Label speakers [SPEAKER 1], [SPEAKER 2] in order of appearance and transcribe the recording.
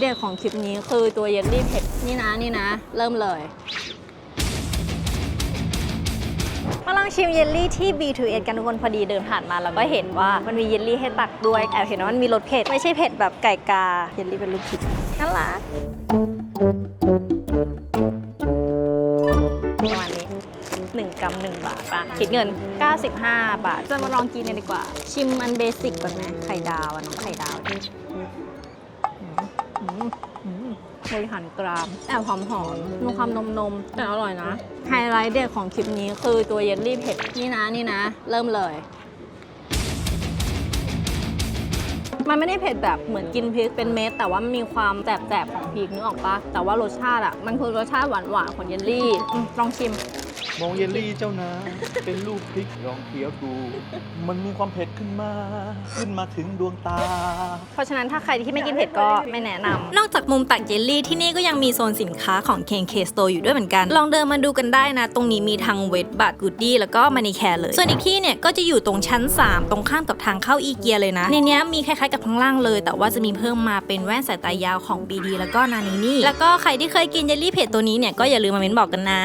[SPEAKER 1] เด็ดของคลิปนี้คือตัวเยลลี่เผ็ดนี่นะนี่นะ เริ่มเลยมาลองชิมเยลลี่ที่ B2S กันทุกคนพอดีเดินผ่านมาแล้วก็เห็นว่ามันมีเยลลี่ให้ตักด้วยแอบเห็นว่ามันมีรสเผ็ด ไม่ใช่เผ็ดแบบไก่กา เยลลี่เป็นลูกคิดน่ารักประมาณนี้1กรัม1 บาทป่ะคิดเงิน 95 บาท จะมาลองกินกันดีกว่า ชิมอันเบสิกก่อนไหมไข่ดาวอะน้องไข่ดาวอืมอืมอืม บริหารกรามแอบหอมหอมมีความนมนมแต่อร่อยนะ ไฮไลท์เด็ดของคลิปนี้คือตัวเยลลี่เผ็ด นี่นะนี่นะ เริ่มเลย มันไม่ได้เผ็ดแบบเหมือนกินพริกเป็นเม็ด แต่ว่ามันมีความแสบๆของพริกนึกออกปะแต่ว่ารสชาติอะ มันคือรสชาติหวานๆของเยลลี่ลองชิม
[SPEAKER 2] มองเยลลี่เจ้านะ เป็นลูกพริกลองเคี้ยวดู มันมีความเผ็ดขึ้นมา ขึ้นมาถึงดวงตา
[SPEAKER 1] เพราะฉะนั้นถ้าใครที่ไม่กินเผ็ดก็ไม่แนะนำ
[SPEAKER 3] นอกจากมุมตักเยลลี่ที่นี่ก็ยังมีโซนสินค้าของ KK Store อยู่ด้วยเหมือนกัน ลองเดินมาดูกันได้นะ ตรงนี้มีทั้งเวทบัตกูดดี้แล้วก็มานีแคร์เลย ส่วนอีกที่เนี่ยก็จะอยู่ตรงชั้น 3 ตรงข้ามกับทางเข้าอีเกียเลยนะ ในเนี้ยมีคล้ายๆกับข้างล่างเลย แต่ว่าจะมีเพิ่มมาเป็นแว่นสายตายาวของ BD แล้วก็นานินี่แล้วก็ใครที่เคยกินเยลลี่เผ็ดตัวนี้เนี่ยก็อย่าลืมมาเม้นบอกกันนะ